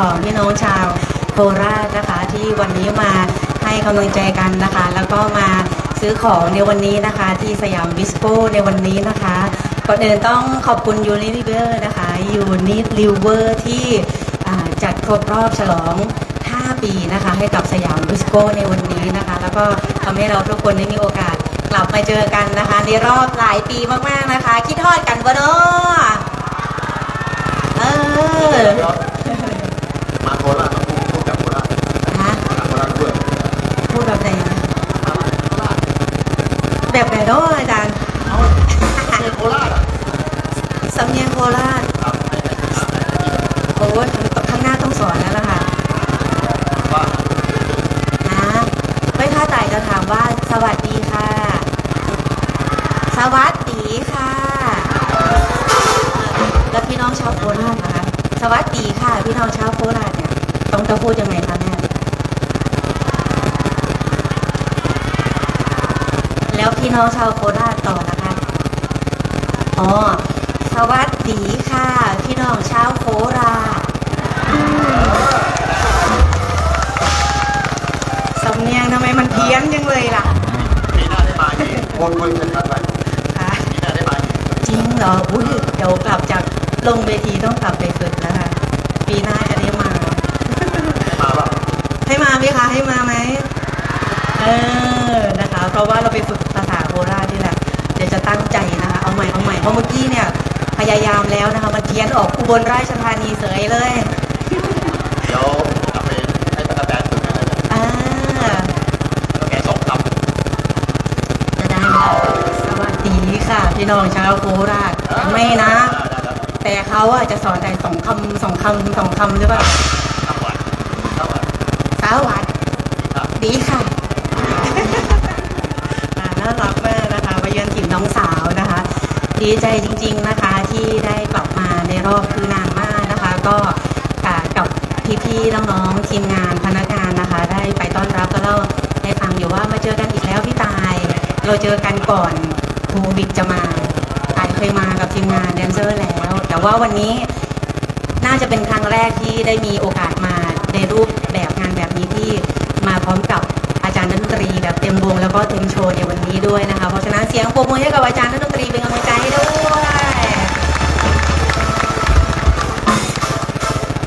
ของพี่น้องชาวโคราชนะคะ ที่วันนี้มาให้กำลังใจกันนะคะ แล้วก็มาซื้อของในวันนี้นะคะ ที่สยามวิสโก้ในวันนี้นะคะก่อนอื่นต้องขอบคุณยูนิลิเวอร์นะคะยูนิลิเวอร์ที่จัดครบรอบฉลอง 5 ปีนะคะ ให้กับสยามวิสโก้ในวันนี้นะคะ แล้วก็ทำให้เราทุกคนได้มีโอกาสกลับมาเจอกันนะคะ ในรอบหลายปีมากๆนะคะ คิดทอดกันวะเนาะเออ เดี๋ยวมาโคราชต้องพูดกับโคราช นะ กับโคราชด้วย พูดแบบไหนนะ แบบไหนเนาะอาจารย์เอาเรียนโคราชอะสำเนียงโคราชครับให้ให้ให้ให้ให้โอ้ยข้างหน้าต้องสอนแล้วล่ะค่ะว่านะไม่ค่าต่ายจะถามว่าสวัสดีค่ะ สวัสดีค่ะ แล้วพี่น้องชาวโคราชนะคะ สวัสดีค่ะ พี่น้องชาวโคราชเนี่ยต้องจะพูดยังไงคะแม่แล้ว พี่น้องชาวโคราชต่อนะคะ อ๋อ สวัสดีค่ะ พี่น้องชาวโคราชสำเนียงทำไมมันเพี้ยนจังเลยล่ะปีหน้าได้มาอีกพูดคุยกันชัดไปคะปีหน้าได้มาอีกจริงเหรออุ้ยเดี๋ยวกลับจากลงเวทีต้องกลับไปฝึกแล้วค่ะ ปีหน้าจะได้มาได้มาป่ะให้มาไหมคะ ให้มาไหม เออ นะคะ เพราะว่าเราไปฝึกภาษาโค ราชนี่แหละเดี๋ยวจะตั้งใจนะคะเอาใหม่เอาใหม่เพราะเมื่อกี้เนี่ยพยายามแล้วนะคะมันเพี้ยนออกอุบลราชธานีเสยเลยเดี๋ยวกลับไปให้ตะกะแตนฝึกกันเลยนะอ่าตะแกสองคำจะได้ไหมสวัสดีค่ะ พี่น้องชาวโคราชไม่นะได้ได้แต่เขาอะจะสอนแต่สองคำสองคำสองคำหรือเปล่าข้าวหวานข้าวหวานสวัสครับดีค่ะ อ่าน่ารักมากนะคะมาเยือนถิ่นน้องสาวนะคะ ดีใจจริง ๆนะคะที่ได้กลับมาในรอบคือนานมากนะคะ ก็อ่ากับพี่ๆน้องๆทีมงานพนักงานนะคะ ได้ไปต้อนรับก็เล่าให้ฟังอยู่ว่ามาเจอกันอีกแล้วพี่ตาย เราเจอกันก่อนโควิดจะมาตายเคยมากับทีมงานแดนเซอร์แล้ว แต่ว่าวันนี้น่าจะเป็นครั้งแรกที่ได้มีโอกาสมาในรูปแบบ เพราะฉะนั้นเสียงปรบมือให้กับอาจารย์ดนตรีเป็นกำลังใจให้ด้วย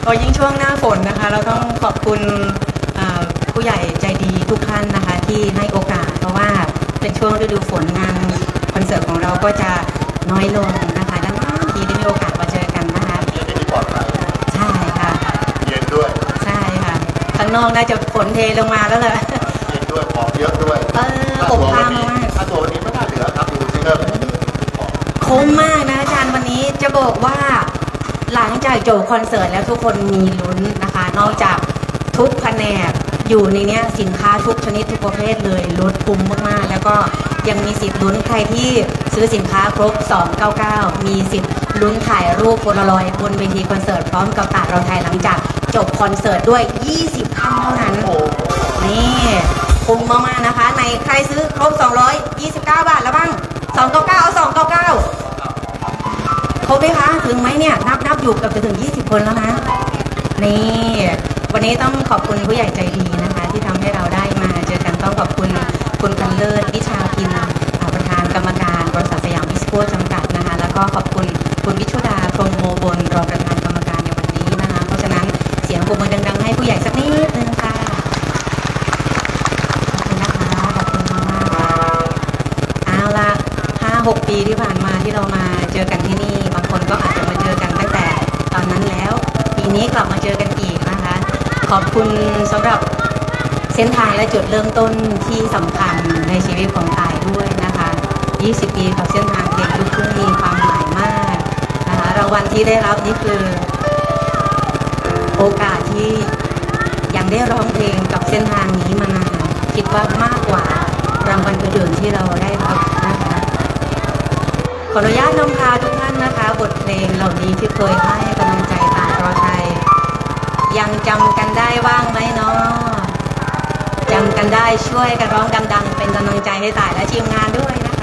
พอยิ่งช่วงหน้าฝนนะคะ เราต้องขอบคุณเอ่อผู้ใหญ่ใจดีทุกท่านนะคะ ที่ให้โอกาส เพราะว่าเป็นช่วงฤดูฝนงานคอนเสิร์ตของเราก็จะน้อยลงนะคะดังนั้นทีได้มีโอกาสมาเจอกันนะคะเรียนที่ปลอดภัยใช่ค่ะเย็นด้วยใช่ค่ะข้างนอกน่าจะฝนเทลงมาแล้วเลยเย็นด้วยของเยอะด้วยเออค่าอบตัวอ้าวันวนี้มา ครับคุ้มมากนะอาจารย์วันนี้จะบอกว่า หลังจากจบคอนเสิร์ตแล้วทุกคนมีลุ้นนะคะ นอกจากทุกแผนกอยู่ในเนี้ยสินค้าทุกชนิดทุกประเภทเลยลดคุ้มมากๆ แล้วก็ยังมีสิทธิ์ลุ้นใครที่ซื้อสินค้าครบ 299 มีสิทธิ์ลุ้นถ่ายรูปโพลารอยบนเวทีคอนเสิร์ตพร้อมกับตาเราไทยหลังจากจบคอนเสิร์ตด้วย 20ท่านเท่านั้นโอ้โหนี่คุ้มมากๆนะคะ ในใครซื้อครบ 229 บาทแล้วบ้าง สองเก้าเก้าสอา299ครบไหมคะ ถึงไหมเนี่ย นับนับอยู่เกับจะถึง 20 คนแล้วนะ นี่ วันนี้ต้องขอบคุณผู้ใหญ่ใจดีนะคะ ที่ทำให้เราได้มาเจอกันต้องขอบคุณคุณกันเลิศวิชาพินประธานกรรมการบริษัทสยามวิสโก้จำกัดนะคะ แล้วก็ขอบคุณคุณวิชุ จุดเริ่มต้นที่สำคัญในชีวิตของตายด้วยนะคะ 20 ปีกับเส้นทางเพลงลูกทุ่งมีความหมายมากนะคะรางวัลที่ได้รับนี่คือ โอกาสที่ยังได้ร้องเพลงกับเส้นทางนี้มานานคิดว่ามากกว่ารางวัลอื่นๆที่เราได้รับนะคะ ขออนุญาตนำพาทุกท่านนะคะ บทเพลงเหล่านี้ที่เคยให้กำลังใจตาตรอไทย ยังจำกันได้บ้างไหมเนาะ จำกันได้ช่วยกันร้องดัง ๆ เป็นกำลังใจให้ตายและทีมงานด้วยนะคะ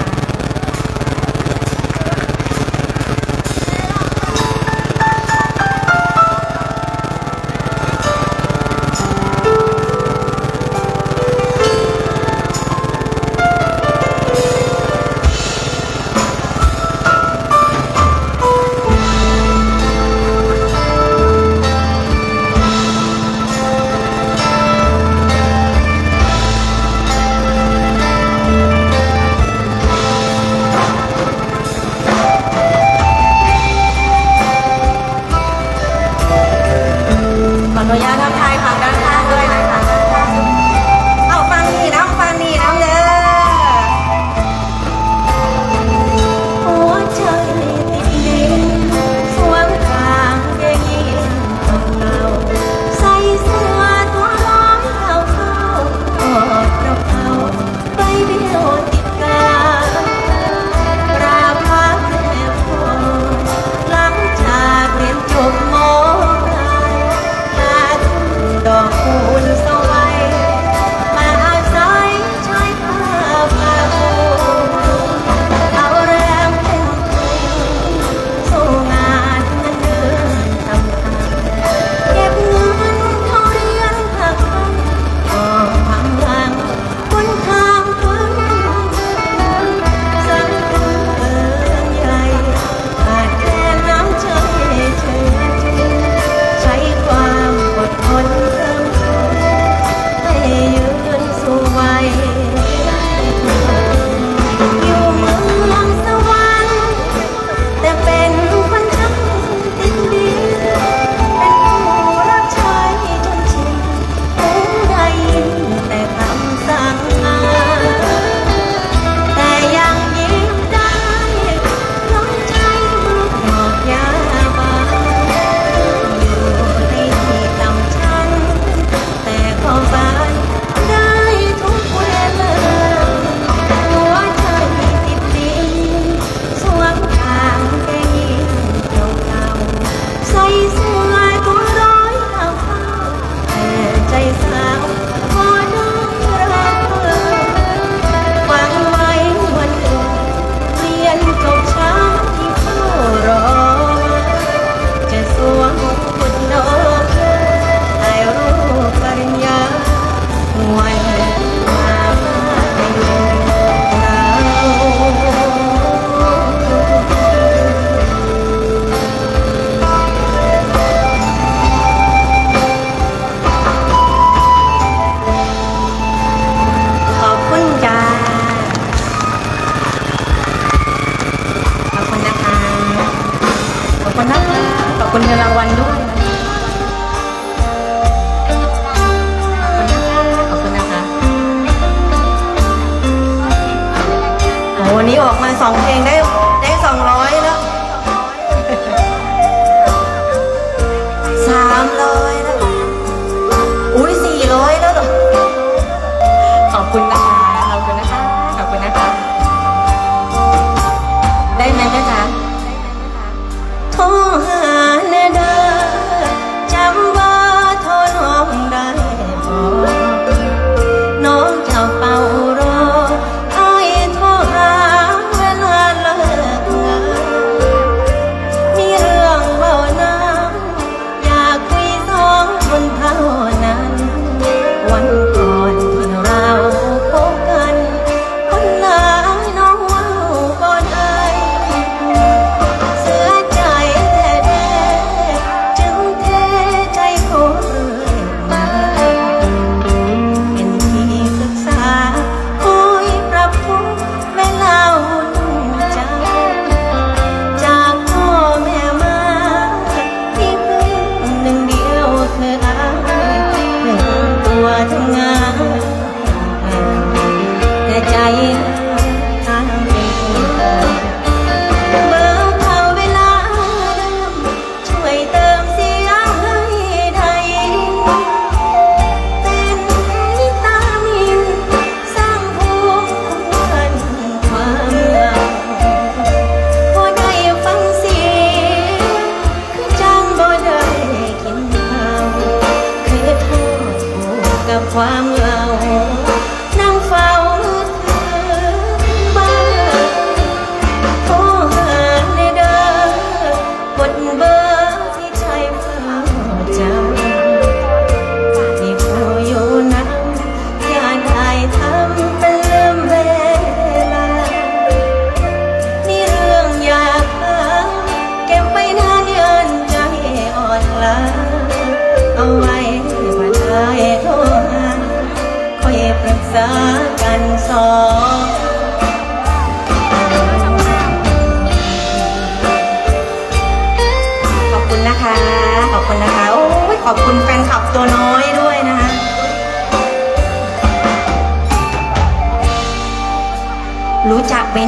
ออกมาสองเพลงได้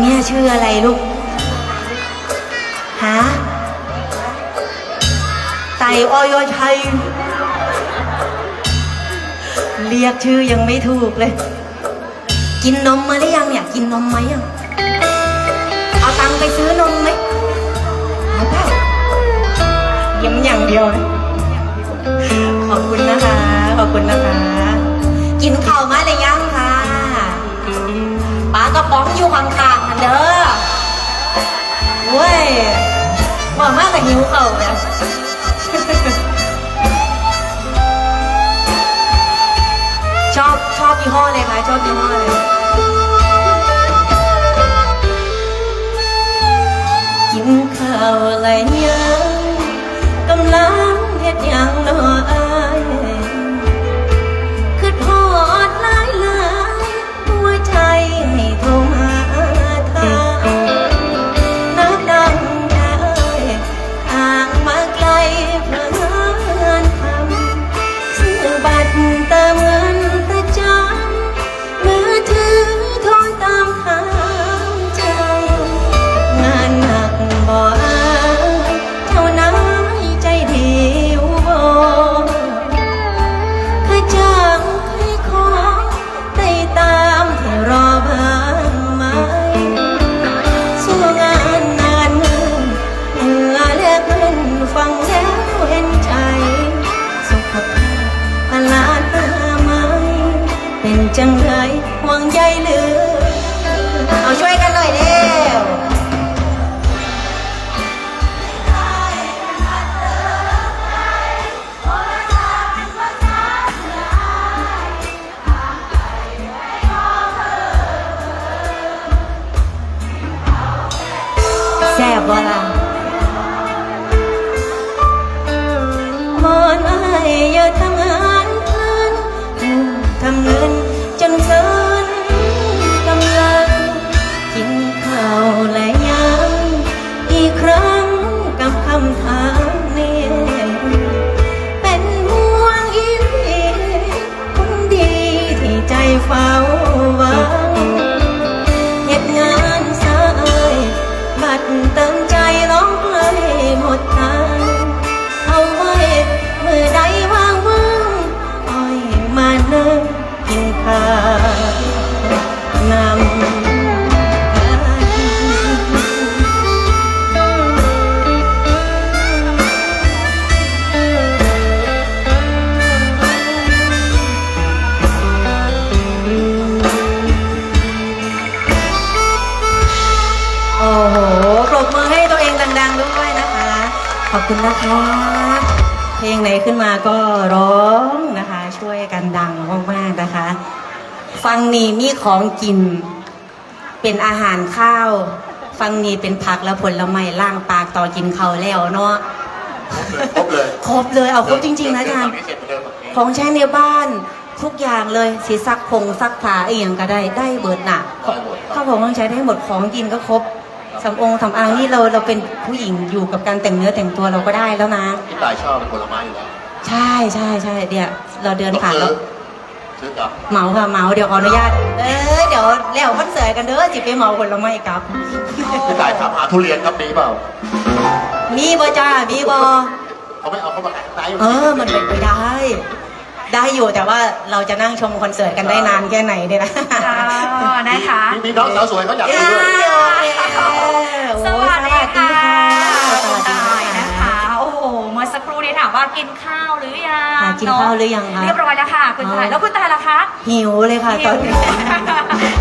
เนี่ยชื่ออะไรลูกฮะไตออยอยไทย เรียกชื่อยังไม่ถูกเลย กินนมมาหรือยังเนี่ย กินนมไหมอะเอาตังค์ไปซื้อนมไหมเอาเปล่ายิ้มอย่างเดียวนะขอบคุณนะคะ ขอบคุณนะคะ กินข้าวมาหรือยังคะป้ากระป๋องอยู่ข้างๆ เด้อเว้ยบอกมากแต่หิวเข่าเลยชอบชอบยี่ห้อเลยไหมชอบยี่ห้อเลยกินข้าวอะไรยังกำลังเฮ็ดยังเนาะ ขึ้นมาก็ร้องนะคะ ช่วยกันดังมากๆนะคะ ฟังนี่มีของกิน เป็นอาหารข้าว ฟังนี่เป็นผักและผลไม้ล่างปากต่อกินเขาวแล้วเนาะครบเลยครบเลยเอาครบจริง ๆ นะอาจารย์เดิมฝั่งนี้เสร็จเดิมฝั่งนี้ของใช้ในบ้านทุกอย่างเลยสีซักผงซักผ้าไอ้อย่างก็ได้ได้เบิดน่ะได้หมดคข้ารับวของต้องใช้ได้หมดของกินก็ครบสำองสำอางนี่เราเราเป็นผู้หญิงอยู่กับการแต่งเนื้อแต่งตัวเราก็ได้แล้วนะพี่ตายชอบเป็นผลไม้อยู่แล้ว ใช่ใช่ใช่เดี๋ยวเราเดินผ่านซื้แล้อวซื้อกับเหมาค่ะเหมาเดี๋ยวขออนุญาต เออเดี๋ยวแล้วคอนเสิร์ตกันเด้อจิไปเหมาผลไม้กับ พี่ตายถามหาทุเรียนครับมีเปล่ามีบ่จ้ามีบ่เขาไม่เอาเข้ามาขายข้างในอยู่เออ มันเป็นไปได้ ได้อยู่แต่ว่าเราจะนั่งชมคอนเสิร์ตกันได้นานแค่ไหนเนี่ยนะ อ๋อนะคะ มีมีน้องสาวสวยเขาอยากเย้ดูด้วย สวัสดีค่ะ สวัสดีตายค่ะนะคะ ครู่นี้ถามว่ากินข้าวหรือยังค่ะกินข้าวหรือยังคะ เรียบร้อยแล้วค่ะคุณตายอ๋อแล้วคุณตายล่ะคะ หิวเลยค่ะตอนนี้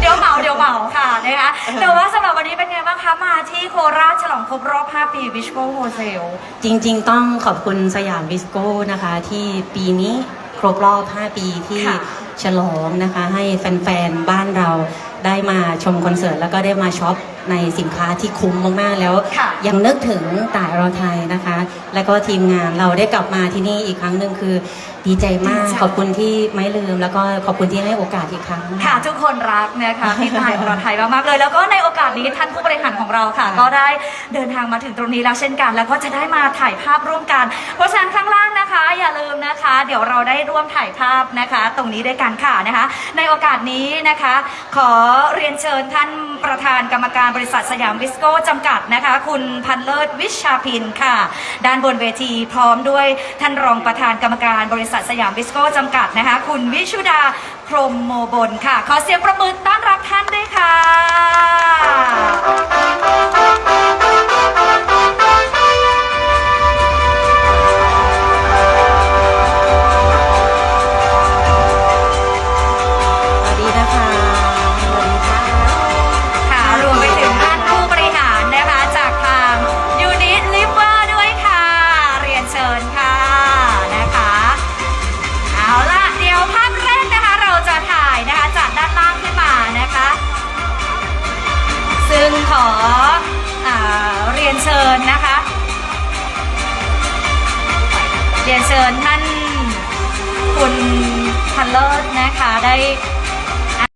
เดี๋ยวเหมาเดี๋ยวเหมาค่ะนะคะแต่ว่าสำหรับวันนี้เป็นไงบ้างคะ มาที่โคราชฉลองครบรอบ 5 ปีวิชโกโฮเซล จริงๆ ต้องขอบคุณสยามวิสโก้นะคะ ที่ปีนี้ครบรอบ 5 ปีที่ค่ะ ฉลองนะคะ ให้แฟนๆ บ้านเราได้มาชมคอนเสิร์ตแล้วก็ได้มาช็อป ในสินค้าที่คุ้มมากๆแล้วค่ะ ยังนึกถึงต่ายรอไทยนะคะ แล้วก็ทีมงานเราได้กลับมาที่นี่อีกครั้งหนึ่งคือดีใจมากดีใจขอบคุณที่ไม่ลืม แล้วก็ขอบคุณที่ให้โอกาสอีกครั้ง ค่ะทุกคนรักนะคะพี่ตายของเราไทยมากๆเลย แล้วก็ในโอกาสนี้ท่านผู้บริหารของเราค่ะ ก็ได้เดินทางมาถึงตรงนี้แล้วเช่นกัน แล้วก็จะได้มาถ่ายภาพร่วมกัน เพราะฉะนั้นข้างล่างนะคะ อย่าลืมนะคะ เดี๋ยวเราได้ร่วมถ่ายภาพนะคะ ตรงนี้ด้วยกันค่ะนะคะ ในโอกาสนี้นะคะ ขอเรียนเชิญท่านประธานกรรมการบริษัทสยามวิสโก้จำกัดนะคะ คุณพันเลิศวิชาพินค่ะ ด้านบนเวทีพร้อมด้วยท่านรองประธานกรรมการบริษัทสยามวิสโก้จำกัดนะคะ คุณวิชุดาพรมโมบลค่ะ ขอเสียงประมือต้อนรับท่านด้วยค่ะ เลิศนะคะ ได้